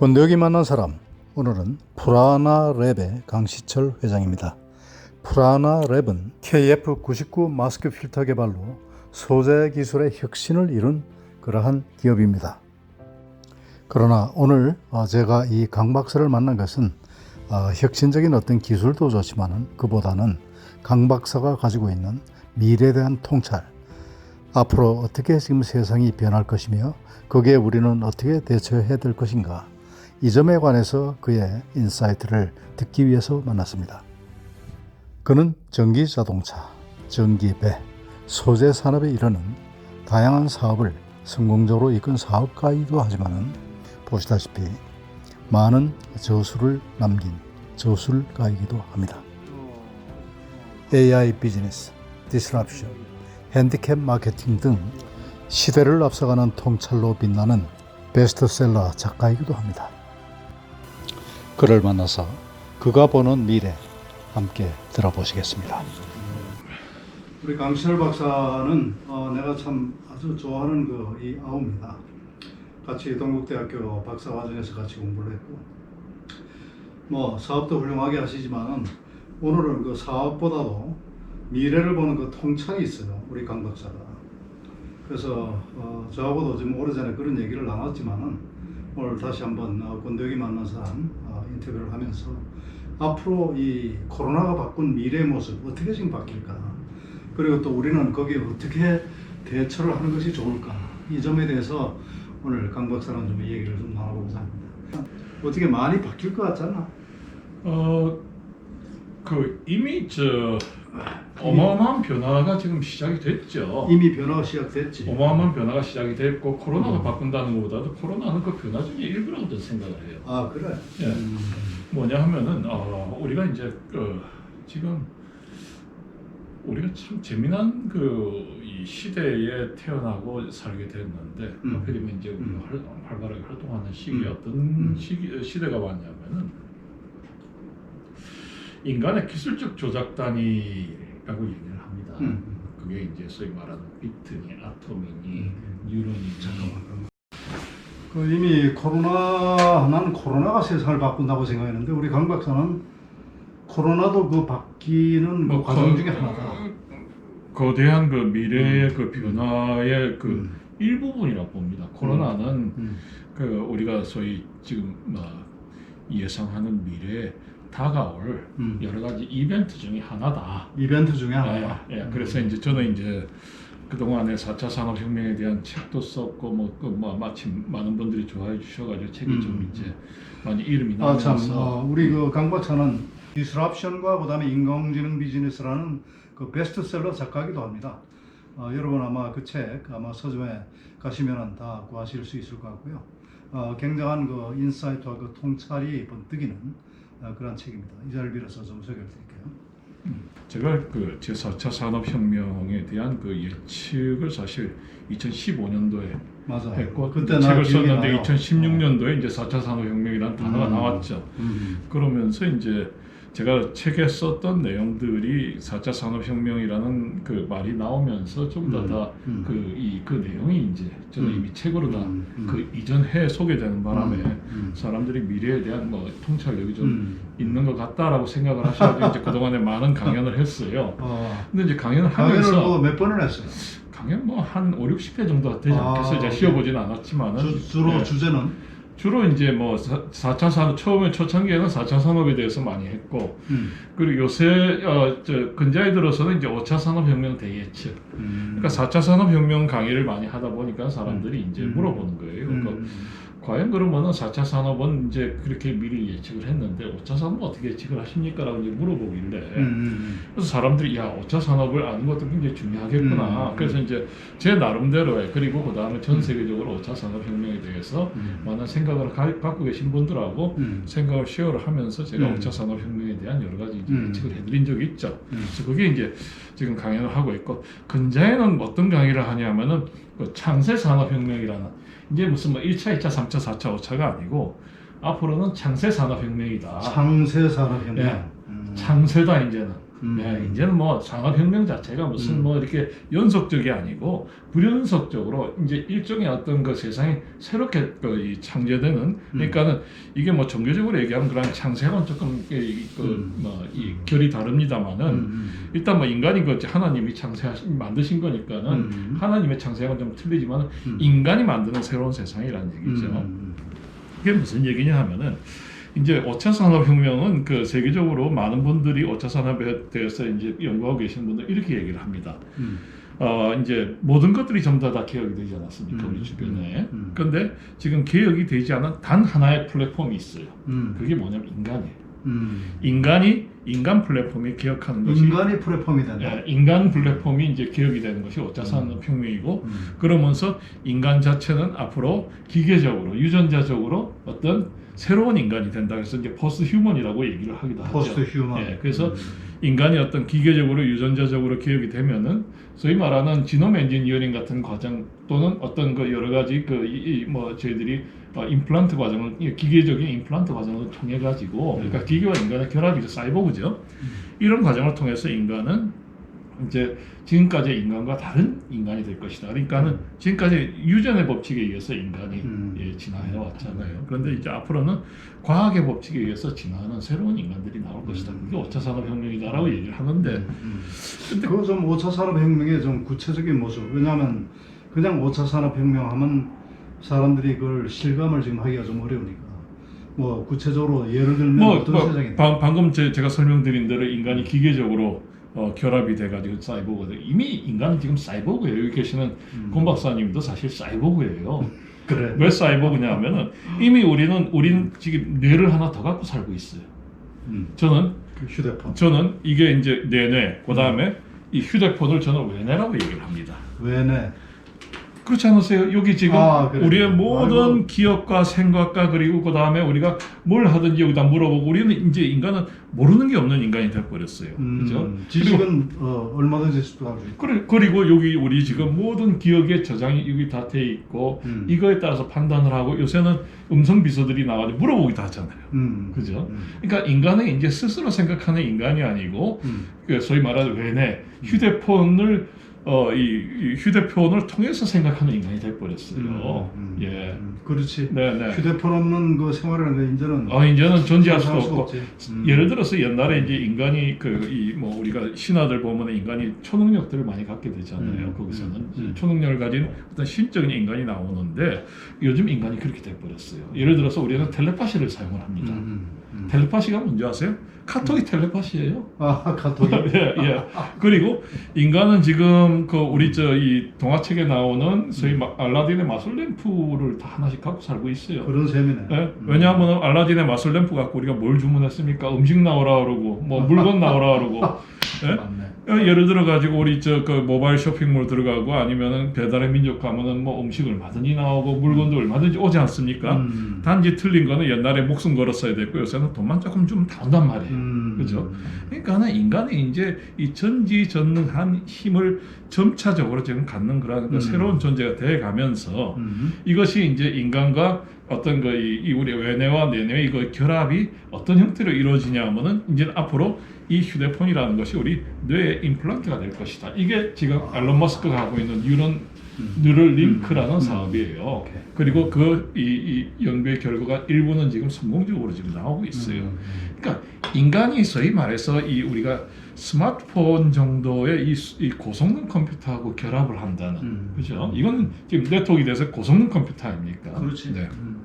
권대혁이 만난 사람 오늘은 프라나 랩의 강시철 회장입니다. 프라나 랩은 KF99 마스크 필터 개발로 소재 기술의 혁신을 이룬 그러한 기업입니다. 그러나 오늘 어, 제가 이 강 박사를 만난 것은 어, 혁신적인 어떤 기술도 좋지만은 그보다는 강 박사가 가지고 있는 미래에 대한 통찰, 앞으로 어떻게 지금 세상이 변할 것이며 거기에 우리는 어떻게 대처해야 될 것인가 이 점에 관해서 그의 인사이트를 듣기 위해서 만났습니다. 그는 전기 자동차, 전기 배, 소재 산업에 이르는 다양한 사업을 성공적으로 이끈 사업가이기도 하지만은 보시다시피 많은 저수를 남긴 저술가이기도 합니다. AI 비즈니스, 디스럽션, 핸디캡 마케팅 등 시대를 앞서가는 통찰로 빛나는 베스트셀러 작가이기도 합니다. 그를 만나서 그가 보는 미래 함께 들어보시겠습니다. 우리 강철 박사는 어, 내가 참 아주 좋아하는 그 이 아우입니다. 같이 동국대학교 박사 과정에서 같이 공부를 했고 뭐 사업도 훌륭하게 하시지만은 오늘은 그 사업보다도 미래를 보는 그 통찰이 있어요. 우리 강 박사가. 그래서 어, 저하고도 좀 오래전에 그런 얘기를 나눴지만은 오늘 다시 한번 어, 만난 사람 어, 인터뷰를 하면서 앞으로 이 코로나가 바꾼 미래의 모습 어떻게 지금 바뀔까 그리고 또 우리는 거기에 어떻게 대처를 하는 것이 좋을까 이 점에 대해서 오늘 강 박사랑 좀 얘기를 좀 나눠보고자 합니다. 어떻게 많이 바뀔 것 같잖아. 어, 그 이미 저 어마어마한 변화가 지금 시작이 됐죠. 이미 변화가 시작됐지. 어마어마한 변화가 시작이 됐고 코로나가 음. 바꾼다는 것보다도 코로나는 그 변화 중에 일부라고 저는 생각을 해요. 아 그래. 예. 음. 뭐냐 하면은 어, 우리가 이제 그 지금 우리가 참 재미난 그 이 시대에 태어나고 살게 됐는데 음. 하필이면 이제 우리가 음. 활, 활발하게 활동하는 시기에 음. 어떤 음. 시기, 시대가 왔냐면은 인간의 기술적 조작단이라고 얘기를 합니다. 음. 그게 이제 소위 말하는 비트니 아톰이니 음. 뉴런이니 잠깐만. 그 이미 코로나 나는 코로나가 세상을 바꾼다고 생각했는데 우리 강 박사는 코로나도 그 바뀌는 그 과정 중에 하나다. 뭐 거대한 그 미래의 그 변화의 그 음. 일부분이라고 봅니다. 코로나는 음. 그 우리가 소위 지금 뭐 예상하는 미래에 다가올 음. 여러 가지 이벤트 중에 하나다. 이벤트 중에 하나다. 예, 예. 그래서 이제 저는 이제 그동안에 4차 산업혁명에 대한 책도 썼고 뭐, 그 뭐 마침 많은 분들이 좋아해 주셔가지고 책이 음. 좀 이제 많이 이름이 아, 참, 나면서 어, 우리 그 강 박사는 디스럽션과 그다음에 인공지능 비즈니스라는 그 베스트셀러 작가이기도 합니다. 어, 여러분 아마 그 책 아마 서점에 가시면은 다 구하실 수 있을 것 같고요. 어, 굉장한 그 인사이트와 그 통찰이 번뜩이는 어, 그런 책입니다. 이 자리를 빌어서 좀 소개를 드릴게요. 제가 그 제4차 산업혁명에 대한 그 예측을 사실 2015년도에 맞아요. 했고 그때 나 책을 썼는데 나요. 2016년도에 이제 4차 산업혁명이라는 단어가 음. 나왔죠. 음. 그러면서 이제 제가 책에 썼던 내용들이 4차 산업혁명이라는 그 말이 나오면서 좀더 음. 다 음. 그이그 내용이 이제 저는 음. 이미 책으로 다 음. 그 음. 이전 해에 소개되는 바람에 음. 사람들이 미래에 대한 뭐 통찰력이 좀 음. 있는 것 같다라고 생각을 하셔가지고 이제 그동안에 많은 강연을 했어요. 어, 근데 이제 강연을 강연을 하면서 뭐몇 번을 했어요? 강연 뭐 한 5, 60회 정도 되지 아, 않겠어요. 제가 쉬어보진 않았지만은 주, 주로 네. 주제는 주로 이제 뭐 4차 산업 처음에 초창기에는 4차 산업에 대해서 많이 했고 음. 그리고 요새 어, 저 근자에 들어서는 이제 5차 산업혁명 대예측 음. 그러니까 4차 산업혁명 강의를 많이 하다 보니까 사람들이 이제 음. 물어보는 거예요. 그러니까 음. 과연 그러면은 4차 산업은 이제 그렇게 미리 예측을 했는데 5차 산업은 어떻게 예측을 하십니까? 라고 이제 물어보길래 음. 그래서 사람들이 야 5차 산업을 아는 것도 굉장히 중요하겠구나. 음. 그래서 이제 제 나름대로의 그리고 그 다음에 전 세계적으로 5차 산업 혁명에 대해서 음. 많은 생각을 가, 갖고 계신 분들하고 음. 생각을 쉐어를 하면서 제가 음. 5차 산업 혁명에 대한 여러 가지 이제 음. 예측을 해드린 적이 있죠. 음. 그래서 그게 이제 지금 강연을 하고 있고 근자에는 어떤 강의를 하냐면은 그 창세 산업 혁명이라는 이게 무슨 뭐 1차, 2차, 3차, 4차, 5차가 아니고 앞으로는 창세 산업혁명이다. 창세 산업혁명. 예. 음. 창세다 이제는. 음. 네, 이제는 뭐 산업혁명 자체가 무슨 음. 뭐 이렇게 연속적이 아니고 불연속적으로 이제 일종의 어떤 그 세상이 새롭게 그이 창제되는 그러니까는 이게 뭐 종교적으로 얘기하면 그런 창세하고는 조금 음. 그뭐이 결이 다릅니다만은 음. 일단 뭐 인간이 그 하나님이 창세하신 만드신 거니까는 음. 하나님의 창세하고는 좀 틀리지만 음. 인간이 만드는 새로운 세상이라는 얘기죠. 음. 그게 무슨 얘기냐 하면은 이제 5차 산업혁명은 그 세계적으로 많은 분들이 5차 산업에 대해서 이제 연구하고 계시는 분들 이렇게 얘기를 합니다. 음. 어 이제 모든 것들이 전부 다, 다 개혁이 되지 않았습니까 음, 우리 주변에. 음, 음. 그런데 지금 개혁이 되지 않은 단 하나의 플랫폼이 있어요. 음. 그게 뭐냐면 인간이에요. 음. 인간이 인간 플랫폼이 개혁하는 것이 인간이 플랫폼이 된다. 예, 인간 플랫폼이 이제 개혁이 되는 것이 5차 산업혁명이고 음. 그러면서 인간 자체는 앞으로 기계적으로 유전자적으로 어떤 새로운 인간이 된다 그래서 이제 포스트 휴먼이라고 얘기를 하기도 하죠. 포스트 휴먼. 예, 그래서 음. 인간이 어떤 기계적으로 유전자적으로 기억이 되면은 소위 말하는 지놈 엔지니어링 같은 과정 또는 어떤 그 여러 가지 그뭐 저희들이 어, 임플란트 과정을 이 기계적인 임플란트 과정을 통해 가지고 그러니까 기계와 인간의 결합이죠 사이보그죠 이런 과정을 통해서 인간은 이제 지금까지 인간과 다른 인간이 될 것이다. 그러니까는 지금까지 유전의 법칙에 의해서 인간이 음. 예, 진화해 왔잖아요. 그런데 이제 앞으로는 과학의 법칙에 의해서 진화하는 새로운 인간들이 나올 것이다. 그게 5차 산업혁명이다라고 얘기를 하는데 음. 근데 그거 좀 5차 산업혁명의 좀 구체적인 모습. 왜냐하면 그냥 5차 산업혁명 하면 사람들이 그걸 실감을 지금 하기가 좀 어려우니까. 뭐 구체적으로 예를 들면 뭐, 어떤 뭐 세상인데? 방, 방금 제, 제가 설명드린 대로 인간이 기계적으로 어, 결합이 돼가지고 사이보그가 돼. 이미 인간은 지금 사이보그예요. 여기 계시는 음. 권 박사님도 사실 사이보그예요. 그래. 왜 사이보그냐면은 이미 우리는 우리는 지금 뇌를 하나 더 갖고 살고 있어요. 음. 저는 그 휴대폰. 저는 이게 이제 내뇌 그 다음에 이 휴대폰을 저는 외뇌라고 얘기를 합니다. 왜네? 그렇지 않으세요? 여기 지금 아? 우리의 모든 아이고. 기억과 생각과 그리고 그 다음에 우리가 뭘 하든지 여기다 물어보고 우리는 이제 인간은 모르는 게 없는 인간이 돼버렸어요. 그죠? 음, 지식은 어, 얼마든지 있고. 그래, 그리고 여기 우리 지금 모든 기억의 저장이 여기 다 돼 있고 음. 이거에 따라서 판단을 하고 요새는 음성 비서들이 나와서 물어보기도 하잖아요. 음. 그죠? 음. 그러니까 인간은 이제 스스로 생각하는 인간이 아니고 음. 그 소위 말하는 외뇌 휴대폰을 어, 이, 이 휴대폰을 통해서 생각하는 인간이 돼버렸어요. 음, 음, 예. 음. 그렇지. 네, 네. 휴대폰 없는 그게 이제는 어, 이제는 존재할 수도 없고. 음. 예를 들어서 옛날에 이제 인간이 그 이 뭐 우리가 신화들 보면 인간이 초능력들을 많이 갖게 되잖아요. 음, 거기서는 음, 음. 초능력을 가진 어떤 신적인 인간이 나오는데 요즘 인간이 그렇게 돼 버렸어요. 예를 들어서 우리는 텔레파시를 사용을 합니다. 음, 음. 텔레파시가 뭔지 아세요? 카톡이 텔레파시예요. 아 카톡이. 예, 예. 그리고 인간은 지금 그 우리 저 이 동화책에 나오는 소위 마- 알라딘의 마술 램프를 다 하나씩 갖고 살고 있어요. 그런 셈이네. 예? 음. 왜냐하면 알라딘의 마술 램프 갖고 우리가 뭘 주문했습니까? 음식 나오라 그러고 뭐 물건 나오라 그러고 예? 맞네. 어, 예를 들어 가지고 우리 저 그 모바일 쇼핑몰 들어가고 아니면은 배달의 민족 가면은 뭐 음식 얼마든지 나오고 물건도 얼마든지 오지 않습니까? 음. 단지 틀린 거는 옛날에 목숨 걸었어야 됐고 요새는 돈만 조금 주면 다 온단 말이에요. 음. 그죠? 그러니까는 인간이 이제 이 전지전능한 힘을 점차적으로 지금 갖는 그런 그 음. 새로운 존재가 돼 가면서 음. 이것이 이제 인간과 어떤 그이 이 우리 외뇌와 내뇌의 이거 결합이 어떤 형태로 이루어지냐 하면은 이제 앞으로 이 휴대폰이라는 것이 우리 뇌의 임플란트가 될 것이다. 이게 지금 앨런 머스크가 하고 있는 뉴런 뉴럴 링크라는 음. 사업이에요. 그리고 그 이 이 연구의 결과가 일부는 지금 성공적으로 지금 나오고 있어요. 음. 그러니까 인간이 소위 말해서 이 우리가 스마트폰 정도의 이, 수- 이 고성능 컴퓨터하고 결합을 한다는 음. 그죠? 이건 지금 네트워크에 대해서 고성능 컴퓨터 아닙니까? 그렇지. 네. 음.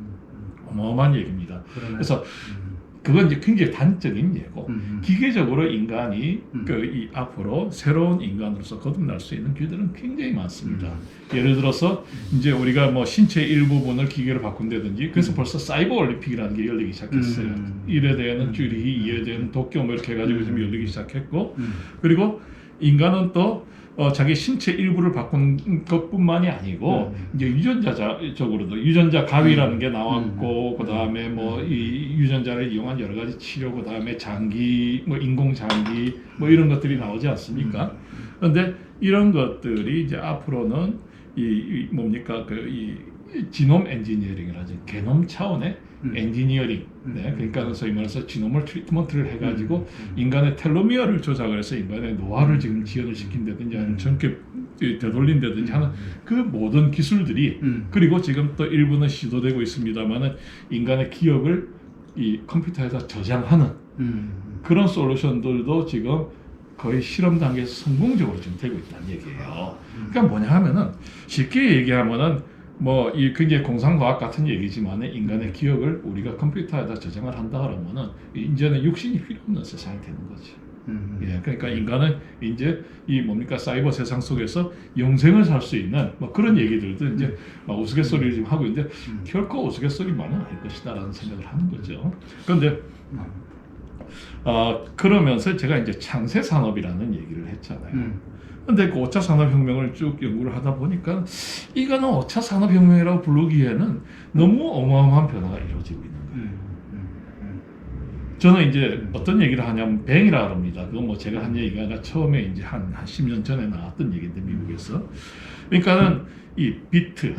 어마어마한 얘기입니다. 그러네. 그래서 음. 그건 이제 굉장히 단적인 예고 음. 기계적으로 인간이 음. 그이 앞으로 새로운 인간으로서 거듭날 수 있는 길들은 굉장히 많습니다. 음. 예를 들어서 이제 우리가 뭐 신체 일부분을 기계로 바꾼다든지 그래서 음. 벌써 사이버 올림픽이라는 게 열리기 시작했어요. 음. 일에 대한 쭈리히, 이에 대한 도쿄 뭐 이렇게 해가지고 지금 열리기 시작했고 음. 그리고 인간은 또 어, 자기 신체 일부를 바꾼 것뿐만이 아니고 음. 이제 유전자적으로도 유전자 가위라는 게 나왔고 음. 그 다음에 뭐 이 유전자를 이용한 여러 가지 치료 그 다음에 장기 뭐 인공 장기 뭐 이런 것들이 나오지 않습니까? 그런데 이런 것들이 이제 앞으로는 이, 이 뭡니까 그이 지놈 엔지니어링이라지 개놈 차원의 음. 엔지니어링. 음. 네, 그러니까 소위 말해서 지놈을 트리트먼트를 해가지고 음. 인간의 텔로미어를 조작을 해서 인간의 노화를 지금 지연을 시킨다든지 아니면 전기 되돌린다든지 하는 그 모든 기술들이 음. 그리고 지금 또 일부는 시도되고 있습니다만은 인간의 기억을 이 컴퓨터에다 저장하는 음. 그런 솔루션들도 지금 거의 실험 단계에서 성공적으로 지금 되고 있다는 얘기예요. 그러니까 뭐냐 하면은 쉽게 얘기하면은 뭐이 굉장히 공상과학 같은 얘기지만 인간의 기억을 우리가 컴퓨터에다 저장을 한다 그러면은 이제는 육신이 필요 없는 세상이 되는 거지. 음. 예, 그러니까 인간은 이제 이 뭡니까 사이버 세상 속에서 영생을 살 수 있는 뭐 그런 얘기들도 이제 막 우스갯소리를 지금 하고 있는데 음. 결코 우스갯소리만은 아닐 것이다라는 생각을 하는 거죠. 그런데 어, 그러면서 제가 이제 창세 산업이라는 얘기를 했잖아요. 음. 근데 그 5차 산업혁명을 쭉 연구를 하다 보니까 이거는 5차 산업혁명이라고 부르기에는 너무 어마어마한 변화가 이루어지고 있는 거예요. 음. 음. 저는 이제 어떤 얘기를 하냐면 뱅이라 그럽니다. 그건 뭐 제가 한 얘기가 처음에 이제 한, 한 10년 전에 나왔던 얘기인데 미국에서. 그러니까는 이 비트,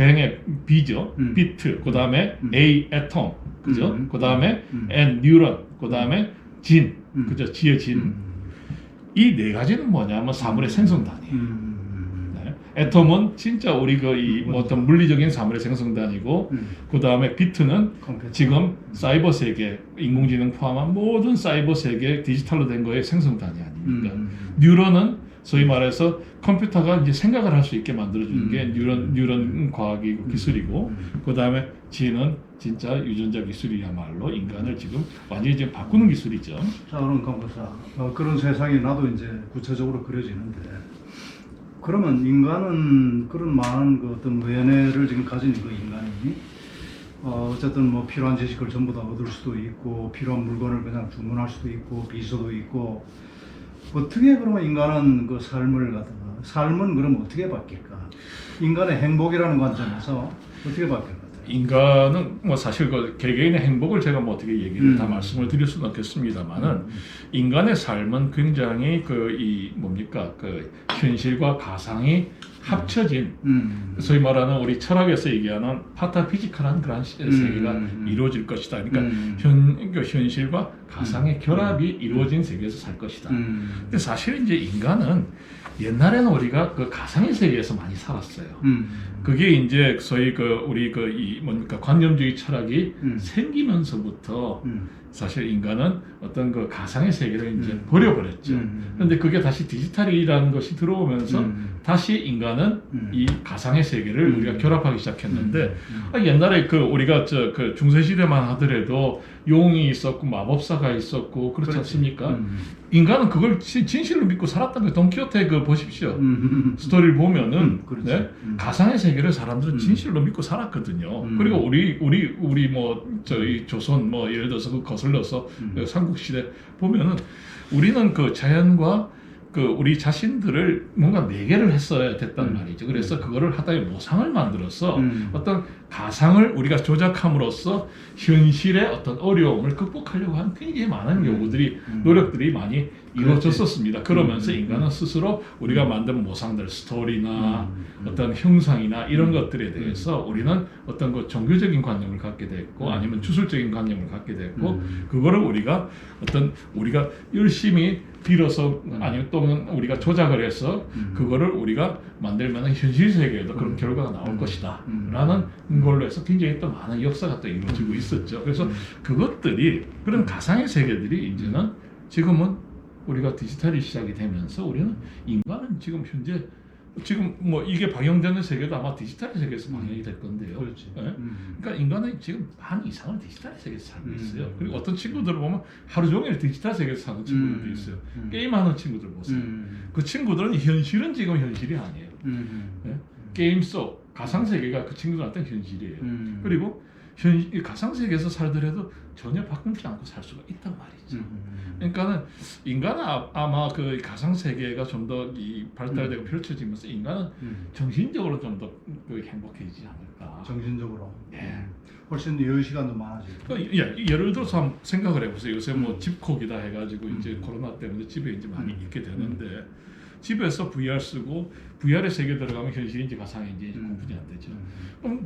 뱅의 B죠. 음. 비트, 그 다음에 음. A 애톰, 그죠? 음. 그 다음에 음. N 뉴런, 그 다음에 진, 음. 그죠? 지의 진. 음. 이네 가지는 뭐냐면 사물의 생성단이에요. 음. 네. 애톰은 진짜 우리 그이 뭐 어떤 물리적인 사물의 생성단이고 음. 그 다음에 비트는 컴퓨터. 지금 사이버 세계, 인공지능 포함한 모든 사이버 세계 디지털로 된 거의 생성단이 아닙니까? 음. 뉴런은 소위 말해서 컴퓨터가 이제 생각을 할 수 있게 만들어주는 게 음. 뉴런 뉴런 과학이고 기술이고 음. 그 다음에 지는 진짜 유전자 기술이야말로 인간을 지금 완전히 지금 바꾸는 기술이죠. 자, 그럼 강박사 어, 그런 세상이 나도 이제 구체적으로 그려지는데 그러면 인간은 그런 많은 그 어떤 외뇌를 지금 가진 그 인간이 어, 어쨌든 뭐 필요한 지식을 전부 다 얻을 수도 있고 필요한 물건을 그냥 주문할 수도 있고 비서도 있고 어떻게 그러면 인간은 그 삶을 갖다가 삶은 그럼 어떻게 바뀔까? 인간의 행복이라는 관점에서 어떻게 바뀔 것 같아요? 인간은 뭐 사실 그 개개인의 행복을 제가 뭐 어떻게 얘기를 음. 다 말씀을 드릴 수는 없겠습니다만은 인간의 삶은 굉장히 그 이 뭡니까 그 현실과 가상이 합쳐진 음. 소위 말하는 우리 철학에서 얘기하는 파타피지컬한 그런 시- 음. 세계가 음. 이루어질 것이다. 그러니까 음. 현, 그 현실과 가상의 결합이 이루어진 세계에서 살 것이다. 음. 근데 사실 이제 인간은 옛날에는 우리가 그 가상의 세계에서 많이 살았어요. 음. 그게 이제 소위 그 우리 그 이 뭡니까 관념주의 철학이 음. 생기면서부터 음. 사실 인간은 어떤 그 가상의 세계를 이제 음. 버려버렸죠. 음. 그런데 그게 다시 디지털이라는 것이 들어오면서 음. 다시 인간은 음. 이 가상의 세계를 음. 우리가 결합하기 시작했는데 음. 아, 옛날에 그 우리가 저 그 중세 시대만 하더라도 용이 있었고 마법사가 있었고 그렇지 그렇지. 않습니까? 음. 인간은 그걸 진- 진실로 믿고 살았던 게 돈키호테 그 보십시오. 음. 스토리를 보면은 음. 네? 음. 가상의 세계를 사람들은 음. 진실로 믿고 살았거든요. 음. 그리고 우리 우리 우리 뭐 저희 조선 뭐 예를 들어서 그 거슬러서 음. 그 삼국 시대 보면은 우리는 그 자연과 그 우리 자신들을 뭔가 매개를 했어야 됐단 음. 말이죠. 그래서 그거를 하다의 모상을 만들어서 음. 어떤 가상을 우리가 조작함으로써 현실의 어떤 어려움을 극복하려고 한 굉장히 많은 요구들이 음. 노력들이 많이 이루어졌었습니다. 그러면서 음. 인간은 스스로 우리가 만든 모상들 스토리나 음. 어떤 형상이나 이런 음. 것들에 대해서 우리는 어떤 그 종교적인 관념을 갖게 됐고 음. 아니면 주술적인 관념을 갖게 됐고 음. 그거를 우리가 어떤 우리가 열심히 빌어서 음. 아니면 또는 우리가 조작을 해서 음. 그거를 우리가 만들면 현실 세계에도 그런 음. 결과가 나올 음. 것이다 음. 라는 걸로 해서 굉장히 또 많은 역사가 또 이루어지고 있었죠 그래서 음. 그것들이 그런 가상의 세계들이 이제는 지금은 우리가 디지털이 시작이 되면서 우리는 인간은 지금 현재 지금 뭐 이게 방영되는 세계도 아마 디지털 세계에서 방영이 될 건데요. 그렇지. 예? 음. 그러니까 인간은 지금 반 이상을 디지털 세계에서 살고 음. 있어요. 그리고 어떤 친구들을 보면 하루 종일 디지털 세계에서 사는 친구들도 음. 있어요. 음. 게임하는 친구들 보세요. 음. 그 친구들은 현실은 지금 현실이 아니에요. 음. 예? 게임 속 가상 세계가 그 친구들한테 현실이에요. 음. 그리고 현, 이 가상 세계에서 살더라도 전혀 바꾸지 않고 살 수가 있단 말이죠. 음. 그러니까는 인간은 아, 아마 그 가상 세계가 좀더이 발달되고 펼쳐지면서 인간은 음. 정신적으로 좀 더 그 행복해지지 않을까. 정신적으로 예. 훨씬 여유 시간도 많아지고. 그, 예, 예를 들어서 한번 생각을 해보세요. 요새 뭐 음. 집콕이다 해가지고 이제 음. 코로나 때문에 집에 이제 많이 음. 있게 되는데 집에서 VR 쓰고 VR의 세계 들어가면 현실인지 가상인지 음. 구분이 안 되죠.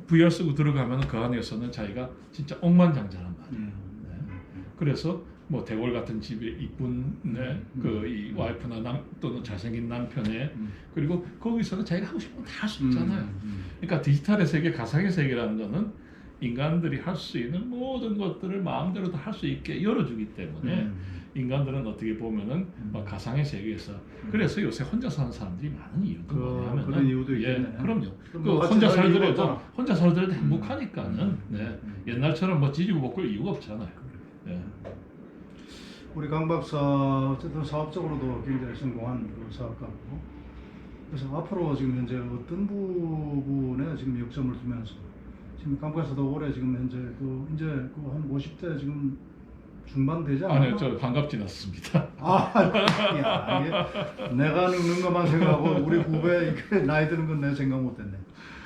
VR 쓰고 들어가면 그 안에서는 자기가 진짜 억만장자란 말이에요. 음. 네. 그래서 뭐 대골 같은 집에 이쁜 네, 음. 그이 와이프나 남 또는 잘생긴 남편의 음. 그리고 거기서는 자기가 하고 싶은 거다할 수 있잖아요. 음. 그러니까 디지털의 세계, 가상의 세계라는 거는 인간들이 할 수 있는 모든 것들을 마음대로 다 할 수 있게 열어주기 때문에 음. 인간들은 어떻게 보면은 음. 막 가상의 세계에서 그래서 요새 혼자 사는 사람들이 많은 이유가 그- 뭐냐면은 그런 이유도 예, 있겠네. 그럼요. 그럼 그뭐 같이 혼자 살 살더라도. 혼자 살더라도 음. 행복하니까는 음. 네. 음. 옛날처럼 뭐 지지고 볶을 이유가 없잖아요. 예. 우리 강 박사 어쨌든 사업적으로도 굉장히 성공한 그 사업가고 그래서 앞으로 지금 현재 어떤 부분에 지금 역점을 두면서 지금 강 박사도 올해 지금 현재 그 이제 그 한 50대 지금 중반 되지 않나? 아니요, 저 반갑 지났습니다. 아, 야, 이게 내가 늙는 것만 생각하고 우리 후배 이렇게 나이 드는 건 내가 생각 못했네.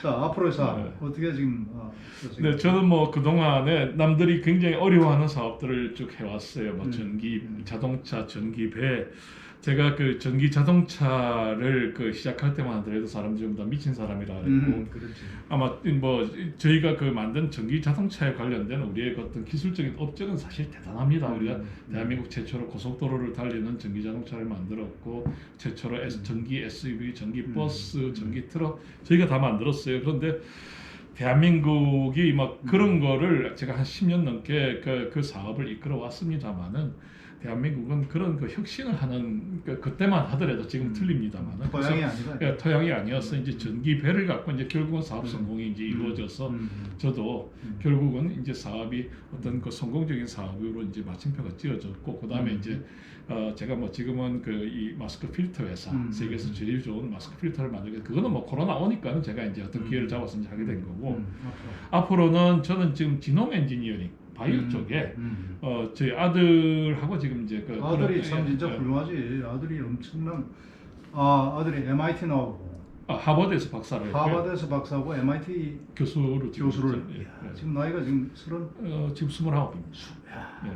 자 앞으로의 사업 네. 어떻게 지금 어, 네, 저는 뭐 그 동안에 남들이 굉장히 어려워하는 사업들을 쭉 해왔어요. 뭐 음. 전기, 음. 자동차, 전기 배. 제가 그 전기 자동차를 그 시작할 때만 하더라도 사람들이 전부 다 미친 사람이라 그랬고 음, 그렇지. 아마 뭐 저희가 그 만든 전기 자동차에 관련된 우리의 그 어떤 기술적인 업적은 사실 대단합니다. 우리가 음, 대한민국 최초로 고속도로를 달리는 전기 자동차를 만들었고 최초로 S, 전기 SUV, 전기 음. 버스, 전기 트럭 저희가 다 만들었어요. 그런데 대한민국이 막 그런 거를 제가 한 10년 넘게 그, 그 사업을 이끌어 왔습니다만은 대한민국은 그런 그 혁신을 하는 그, 그때만 하더라도 지금 틀립니다만은 고향이 아니라 예, 토양이 아니어서 이제 전기 배를 갖고 이제 결국은 사업 성공이 이제 이루어져서 음, 저도 음. 결국은 이제 사업이 어떤 그 성공적인 사업으로 이제 마침표가 찌어졌고 그다음에 음. 이제 어 제가 뭐 지금은 그 이 마스크 필터 회사 음. 세계에서 제일 좋은 마스크 필터를 만들게 그거는 뭐 코로나 오니까는 제가 이제 어떤 기회를 음. 잡아서 이제 하게 된 거고 음, 앞으로. 앞으로는 저는 지금 지놈 엔지니어링 바이오 음, 쪽에 음. 어 저희 아들하고 지금 이제 그 아들이 참 예, 진짜 예. 훌륭하지. 아들이 엄청난 아 아들이 MIT 나오고 아, 하버드에서 박사를. 하버드에서 박사고 MIT 교수로 지금 교수를. 예, 예. 지금 나이가 지금 서른 어, 지금 29입니다. 야, 예.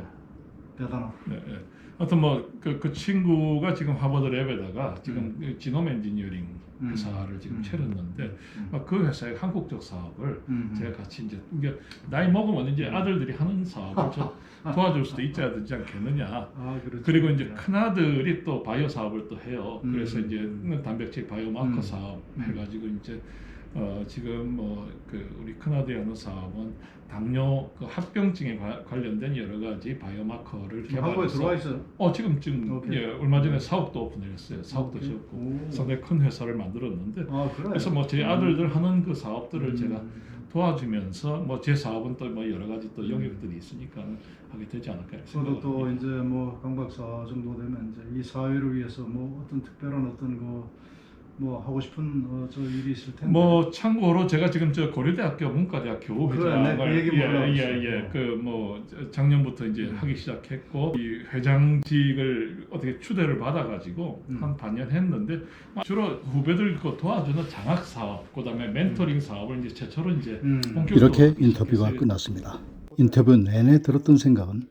대단하다. 네, 네. 하여튼 뭐그 그 친구가 지금 하버드 랩에다가 지금 음. 지놈 엔지니어링 음. 회사를 지금 음. 차렸는데 음. 막그 회사의 한국적 사업을 음. 제가 같이 이제 이게 나이 먹으면 이제 아들들이 하는 사업을 저 도와줄 수도 있지 않지 않겠느냐. 아 그렇죠. 그리고 이제 야. 큰 아들이 또 바이오 사업을 또 해요. 음. 그래서 이제 단백질 바이오 마커 음. 사업 음. 해가지고 이제 어 지금 뭐 그 우리 큰 아들이 하는 사업은 당뇨 그 합병증에 과- 관련된 여러 가지 바이오 마커를 지금 한국에 개발해서 들어와 있어요. 어 지금 지금 오케이. 예, 얼마 전에 사업도 오픈을 했어요. 사업도 오케이. 지었고 오. 상당히 큰 회사를 만들었는데 아 그래. 그래서 뭐 제 아들들 하는 그 사업들을 음. 제가 도와주면서 뭐 제 사업은 또 뭐 여러 가지 또 영역들이 있으니까 하게 되지 않을까 저도 또 합니다. 이제 뭐 강박사 정도 되면 이제 이 사회를 위해서 뭐 어떤 특별한 어떤 그 뭐 하고 싶은 어, 저 일이 있을 텐데. 뭐 참고로 제가 지금 저 고려대학교 문과대학 교우 그래, 네, 그 회장을 얘기 보려고 했어. 예예 예 그 뭐 작년부터 이제 음. 하기 시작했고 이 회장직을 어떻게 추대를 받아가지고 음. 한 반년 했는데 주로 후배들 그 도와주는 장학 사업 그다음에 멘토링 사업을 이제 최초로 이제 음. 본격적으로 이렇게 인터뷰가 시작했어요. 끝났습니다. 인터뷰 내내 들었던 생각은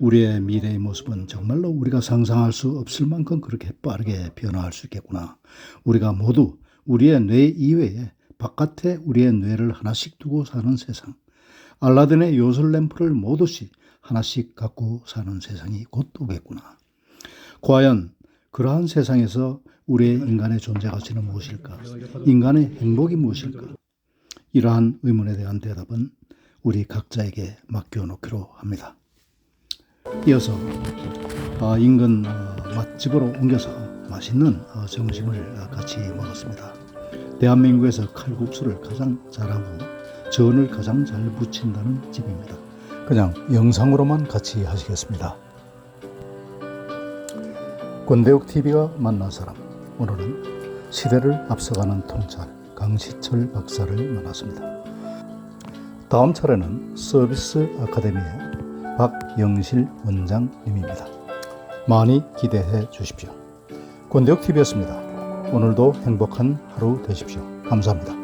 우리의 미래의 모습은 정말로 우리가 상상할 수 없을 만큼 그렇게 빠르게 변화할 수 있겠구나. 우리가 모두 우리의 뇌 이외에 바깥에 우리의 뇌를 하나씩 두고 사는 세상. 알라딘의 요술 램프를 모두씩 하나씩 갖고 사는 세상이 곧 오겠구나. 과연 그러한 세상에서 우리의 인간의 존재 가치는 무엇일까? 인간의 행복이 무엇일까? 이러한 의문에 대한 대답은 우리 각자에게 맡겨놓기로 합니다. 이어서 어, 인근 어, 맛집으로 옮겨서 맛있는 어, 점심을 어, 같이 먹었습니다. 대한민국에서 칼국수를 가장 잘하고 전을 가장 잘 부친다는 집입니다. 그냥 영상으로만 같이 하시겠습니다. 권대욱 TV가 만난 사람 오늘은 시대를 앞서가는 통찰 강시철 박사를 만났습니다. 다음 차례는 서비스 아카데미의 박영실 원장님입니다. 많이 기대해 주십시오. 권대욱 TV였습니다. 오늘도 행복한 하루 되십시오. 감사합니다.